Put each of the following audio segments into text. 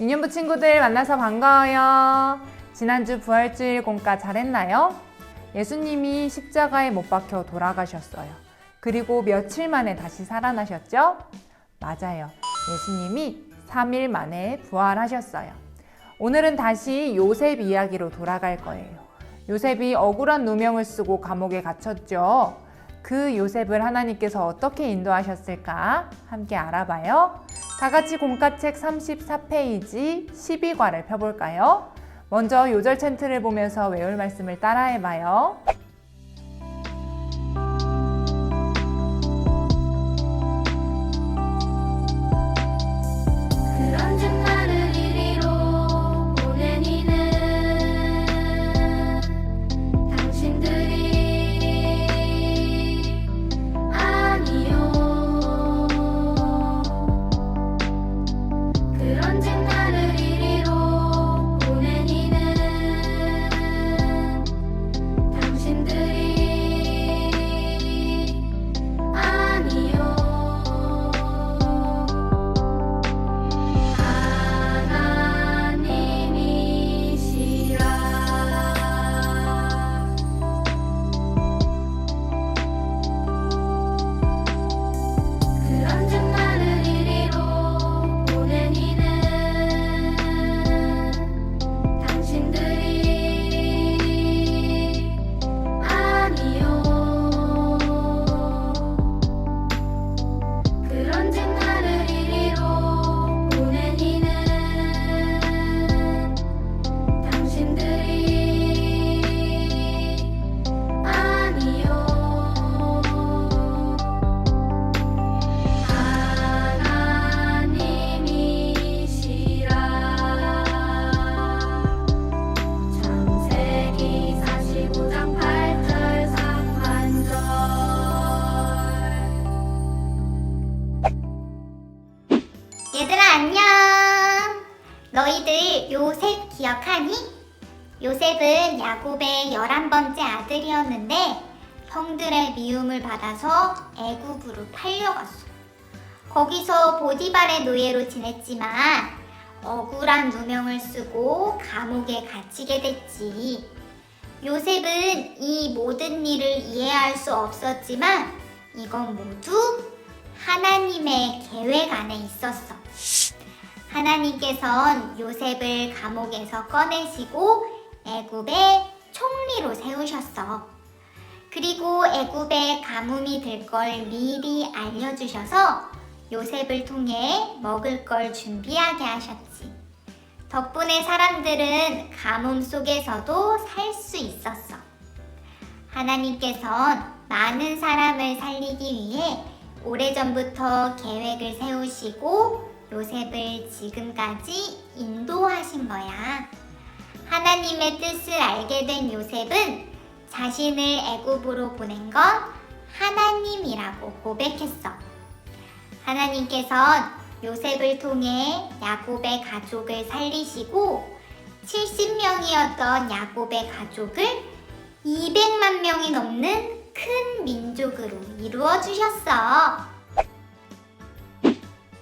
유년부 친구들 만나서 반가워요. 지난주 부활주일 공과 잘했나요? 예수님이 십자가에 못 박혀 돌아가셨어요. 그리고 며칠 만에 다시 살아나셨죠? 맞아요. 예수님이 3일 만에 부활하셨어요. 오늘은 다시 요셉 이야기로 돌아갈 거예요. 요셉이 억울한 누명을 쓰고 감옥에 갇혔죠. 그 요셉을 하나님께서 어떻게 인도하셨을까? 함께 알아봐요. 다 같이 공과책 34페이지 12과를 펴볼까요? 먼저 요절 챈트를 보면서 외울 말씀을 따라해봐요. 기억하니? 요셉은 야곱의 열한 번째 아들이었는데 형들의 미움을 받아서 애굽으로 팔려갔어. 거기서 보디발의 노예로 지냈지만 억울한 누명을 쓰고 감옥에 갇히게 됐지. 요셉은 이 모든 일을 이해할 수 없었지만 이건 모두 하나님의 계획 안에 있었어. 하나님께선 요셉을 감옥에서 꺼내시고 애굽의 총리로 세우셨어. 그리고 애굽의 가뭄이 들 걸 미리 알려주셔서 요셉을 통해 먹을 걸 준비하게 하셨지. 덕분에 사람들은 가뭄 속에서도 살 수 있었어. 하나님께선 많은 사람을 살리기 위해 오래전부터 계획을 세우시고 요셉을 지금까지 인도하신 거야. 하나님의 뜻을 알게 된 요셉은 자신을 애굽으로 보낸 건 하나님이라고 고백했어. 하나님께선 요셉을 통해 야곱의 가족을 살리시고 70명이었던 야곱의 가족을 200만 명이 넘는 큰 민족으로 이루어 주셨어.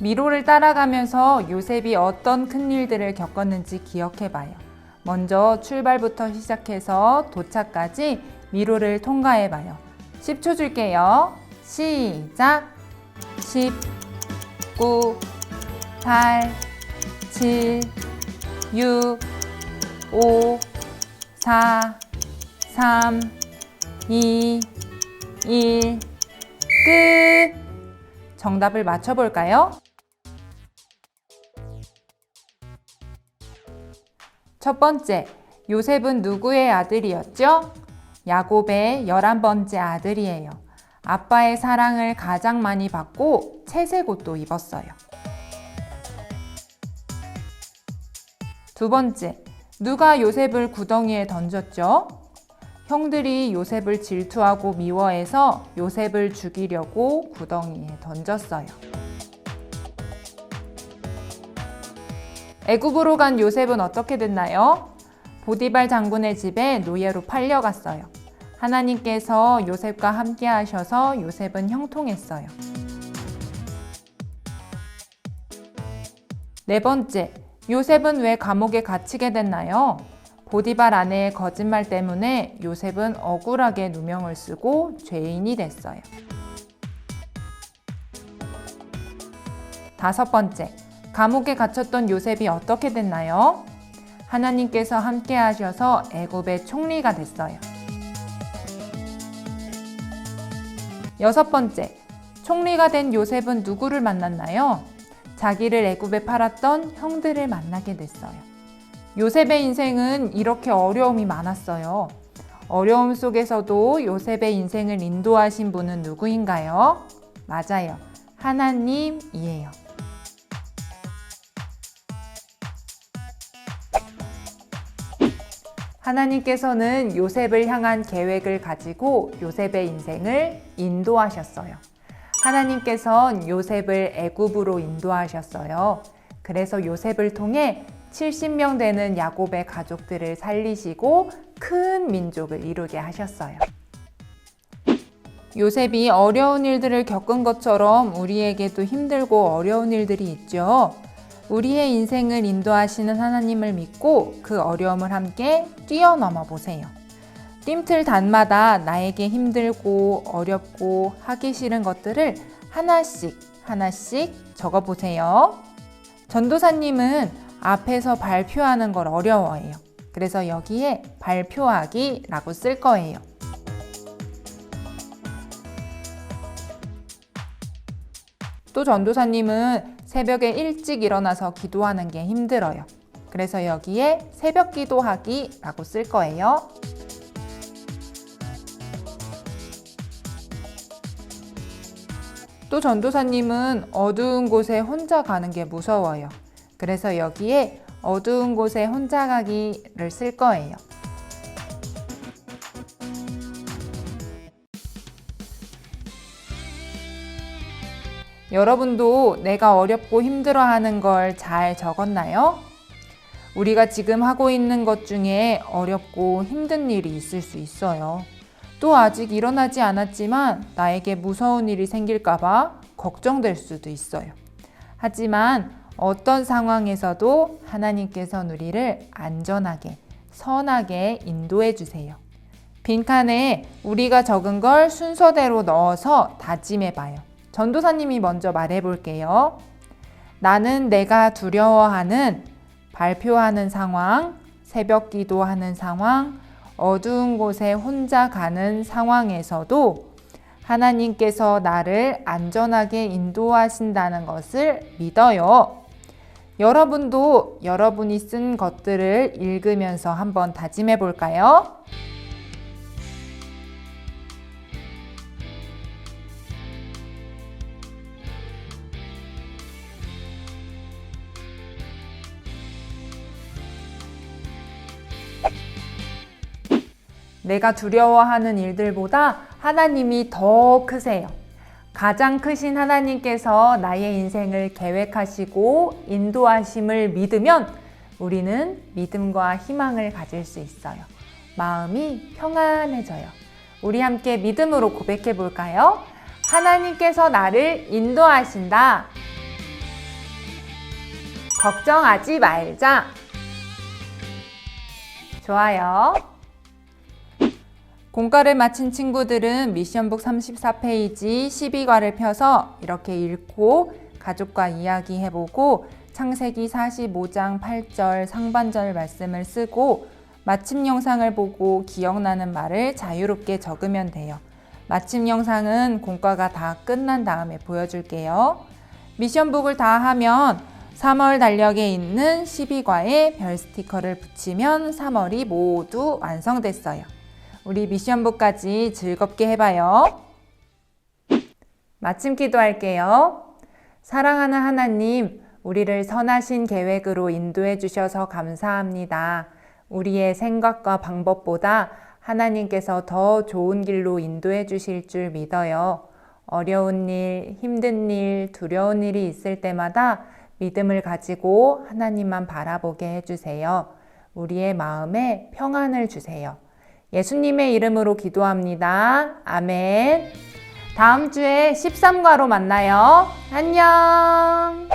미로를 따라가면서 요셉이 어떤 큰 일들을 겪었는지 기억해봐요. 먼저 출발부터 시작해서 도착까지 미로를 통과해봐요. 10초 줄게요. 시작! 10, 9, 8, 7, 6, 5, 4, 3, 2, 1, 끝! 정답을 맞춰볼까요? 첫 번째, 요셉은 누구의 아들이었죠? 야곱의 열한 번째 아들이에요. 아빠의 사랑을 가장 많이 받고 채색 옷도 입었어요. 두 번째, 누가 요셉을 구덩이에 던졌죠? 형들이 요셉을 질투하고 미워해서 요셉을 죽이려고 구덩이에 던졌어요. 애굽으로 간 요셉은 어떻게 됐나요? 보디발 장군의 집에 노예로 팔려갔어요. 하나님께서 요셉과 함께 하셔서 요셉은 형통했어요. 네 번째, 요셉은 왜 감옥에 갇히게 됐나요? 보디발 아내의 거짓말 때문에 요셉은 억울하게 누명을 쓰고 죄인이 됐어요. 다섯 번째, 감옥에 갇혔던 요셉이 어떻게 됐나요? 하나님께서 함께 하셔서 애굽의 총리가 됐어요. 여섯 번째, 총리가 된 요셉은 누구를 만났나요? 자기를 애굽에 팔았던 형들을 만나게 됐어요. 요셉의 인생은 이렇게 어려움이 많았어요. 어려움 속에서도 요셉의 인생을 인도하신 분은 누구인가요? 맞아요. 하나님이에요. 하나님께서는 요셉을 향한 계획을 가지고 요셉의 인생을 인도하셨어요. 하나님께선 요셉을 애굽으로 인도하셨어요. 그래서 요셉을 통해 70명 되는 야곱의 가족들을 살리시고 큰 민족을 이루게 하셨어요. 요셉이 어려운 일들을 겪은 것처럼 우리에게도 힘들고 어려운 일들이 있죠. 우리의 인생을 인도하시는 하나님을 믿고 그 어려움을 함께 뛰어넘어 보세요. 뜀틀 단마다 나에게 힘들고 어렵고 하기 싫은 것들을 하나씩 하나씩 적어 보세요. 전도사님은 앞에서 발표하는 걸 어려워해요. 그래서 여기에 발표하기라고 쓸 거예요. 또 전도사님은 새벽에 일찍 일어나서 기도하는 게 힘들어요. 그래서 여기에 새벽 기도하기라고 쓸 거예요. 또 전도사님은 어두운 곳에 혼자 가는 게 무서워요. 그래서 여기에 어두운 곳에 혼자 가기를 쓸 거예요. 여러분도 내가 어렵고 힘들어하는 걸 잘 적었나요? 우리가 지금 하고 있는 것 중에 어렵고 힘든 일이 있을 수 있어요. 또 아직 일어나지 않았지만 나에게 무서운 일이 생길까봐 걱정될 수도 있어요. 하지만 어떤 상황에서도 하나님께서 우리를 안전하게, 선하게 인도해 주세요. 빈칸에 우리가 적은 걸 순서대로 넣어서 다짐해 봐요. 전도사님이 먼저 말해 볼게요. 나는 내가 두려워하는 발표하는 상황, 새벽 기도하는 상황, 어두운 곳에 혼자 가는 상황에서도 하나님께서 나를 안전하게 인도하신다는 것을 믿어요. 여러분도 여러분이 쓴 것들을 읽으면서 한번 다짐해 볼까요? 내가 두려워하는 일들보다 하나님이 더 크세요. 가장 크신 하나님께서 나의 인생을 계획하시고 인도하심을 믿으면 우리는 믿음과 희망을 가질 수 있어요. 마음이 평안해져요. 우리 함께 믿음으로 고백해 볼까요? 하나님께서 나를 인도하신다. 걱정하지 말자. 좋아요. 공과를 마친 친구들은 미션북 34페이지 12과를 펴서 이렇게 읽고 가족과 이야기해보고 창세기 45장 8절 상반절 말씀을 쓰고 마침 영상을 보고 기억나는 말을 자유롭게 적으면 돼요. 마침 영상은 공과가 다 끝난 다음에 보여줄게요. 미션북을 다 하면 3월 달력에 있는 12과에 별 스티커를 붙이면 3월이 모두 완성됐어요. 우리 미션북까지 즐겁게 해봐요. 마침 기도할게요. 사랑하는 하나님, 우리를 선하신 계획으로 인도해 주셔서 감사합니다. 우리의 생각과 방법보다 하나님께서 더 좋은 길로 인도해 주실 줄 믿어요. 어려운 일, 힘든 일, 두려운 일이 있을 때마다 믿음을 가지고 하나님만 바라보게 해주세요. 우리의 마음에 평안을 주세요. 예수님의 이름으로 기도합니다. 아멘. 다음 주에 13과로 만나요. 안녕.